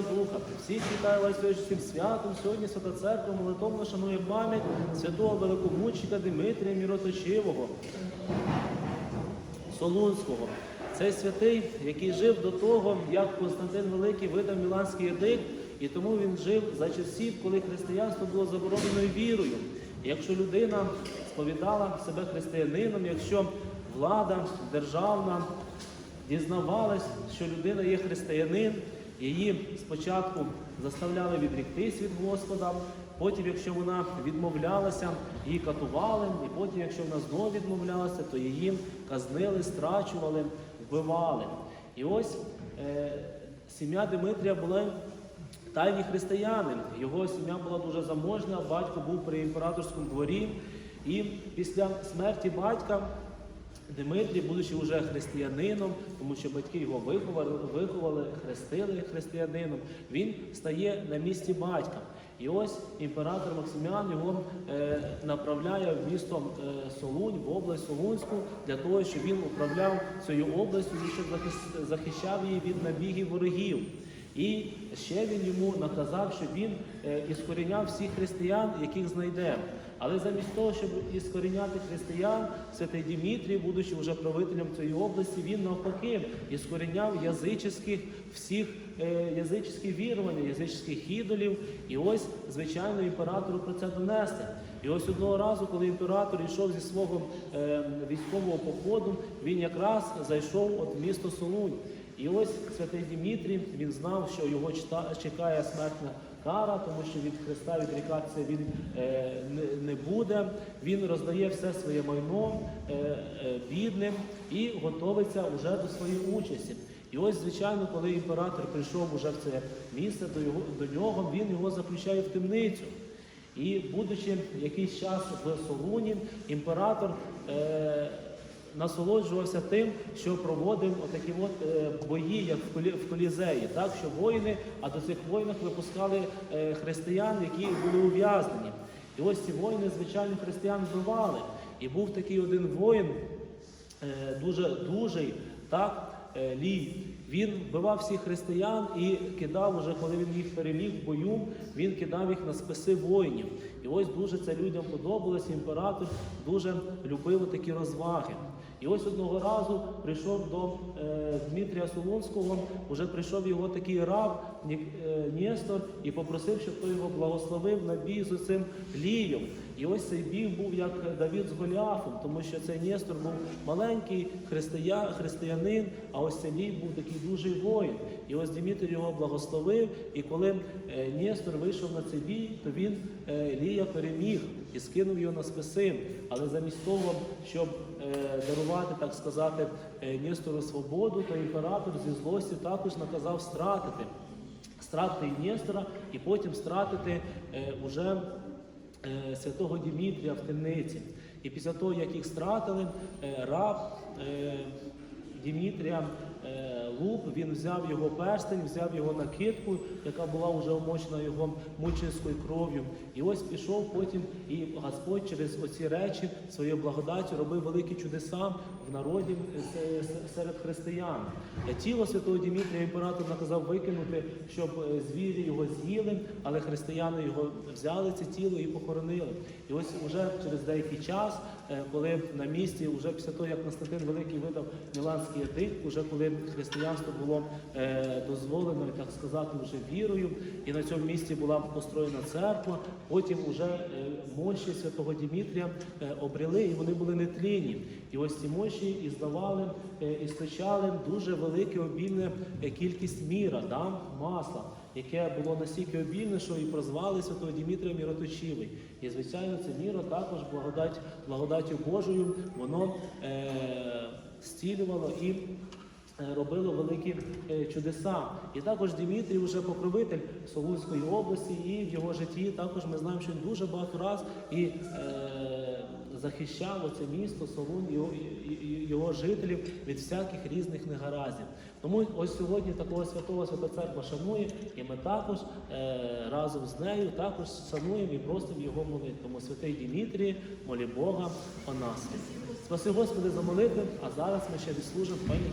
Духа. Всіх вітаю вас цим святом. Сьогодні Свята Церква молитовно шанує пам'ять святого великомучника Димитрія Міроточивого. Солунського. Цей святий, який жив до того, як Константин Великий видав Міланський едикт, і тому він жив за часів, коли християнство було забороненою вірою. Якщо людина сповідала себе християнином, якщо влада державна дізнавалась, що людина є християнин, її спочатку заставляли відріктись від Господа, потім, якщо вона відмовлялася, її катували, і потім, якщо вона знову відмовлялася, то її казнили, страчували, вбивали. І ось е, сім'я Димитрія була тайні християни. Його сім'я була дуже заможна, батько був при імператорському дворі. І після смерті батька Дмитрій, будучи вже християнином, тому що батьки його виховали, виховали, хрестили християнином, він стає на місці батька. І ось імператор Максиміан його е, направляє в місто е, Солунь, в область Солунську, для того, щоб він управляв цією областю, щоб захищав її від набігів ворогів. І ще він йому наказав, щоб він е, іскоріняв всіх християн, яких знайде. Але замість того, щоб іскоріняти християн, святий Дімітрій, будучи вже правителем цієї області, він навпаки іскоріняв язичних всіх е, язичних вірувань, язичних ідолів. І ось, звичайно, імператору про це донести. І ось одного разу, коли імператор йшов зі свого е, військового походу, він якраз зайшов от місто Солунь. І ось святий Дімітрій, він знав, що його чекає смертна кара, тому що від Христа відрікатися він е, не, буде. Він роздає все своє майно е, е, бідним і готовиться вже до своєї участі. І ось, звичайно, коли імператор прийшов уже в це місце до, його, до нього, він його заключає в темницю. І будучи якийсь час в Солуні, імператор е, насолоджувався тим, що проводив отакі от е, бої, як в, колі, в колізеї, так що воїни, а до цих воїнах випускали е, християн, які були ув'язнені. І ось ці воїни, звичайно, християн вбивали. І був такий один воїн, е, дуже дужий, так, е, лій. Він вбивав всіх християн і кидав, уже коли він їх переміг в бою, він кидав їх на списи воїнів. І ось дуже це людям подобалося. Імператор дуже любив такі розваги. І ось одного разу прийшов до е, Дмитрія Солонського, вже прийшов його такий раб Ні- е, і попросив, щоб той його благословив на бій з цим лієм. І ось цей бій був як Давід з Голіафом, тому що цей Нестор був маленький христия, християнин, а ось цей лій був такий дуже воїн. І ось Дмитрій його благословив. І коли е, Нестор вийшов на цей бій, то він е, Лія переміг і скинув його на списи. Але замість того, щоб е, дарувати, так сказати, е, Нестору свободу, то імператор зі злості також наказав стратити. Стратити і Нестора, і потім стратити е, уже е, святого Дімітрія в темниці. І після того, як їх стратили, раб Дімітрія Луп, він взяв його перстень, взяв його накидку, яка була вже омочена його мученською кров'ю. І ось пішов потім, і Господь через оці речі своєю благодаттю робив великі чудеса в народі е, серед християн. Е, Тіло святого Дімітрія імператор наказав викинути, щоб е, звірі його з'їли, але християни його взяли це тіло і похоронили. І ось уже через деякий час, е, коли на місці, вже після того, як Константин Великий видав Міланський едикт, уже коли християнство було е, дозволено, так сказати, вже вірою, і на цьому місці була построєна церква, потім уже е, мощі святого Дімітрія е, обрели, і вони були нетлінні. І ось ці мощі і здавали, і сточали дуже велике обільне кількість міра, да, масла, яке було настільки обільне, що і прозвали святого Дімітрія Міроточивий. І звичайно, це міро також благодать, благодаттю Божою, воно е, зцілювало і. Е, Робило великі е, чудеса. І також Дмитрій вже покровитель Солунської області, і в його житті також ми знаємо, що він дуже багато раз і е, захищав оце місто, Солун, його, його жителів від всяких різних негараздів. Тому ось сьогодні такого святого Свята Церква шанує, і ми також е, разом з нею також шануємо і просимо його молитву. Тому святий Дмитрій, молі Бога о нас. Спаси Господи за молитву, а зараз ми ще відслужимо пам'ять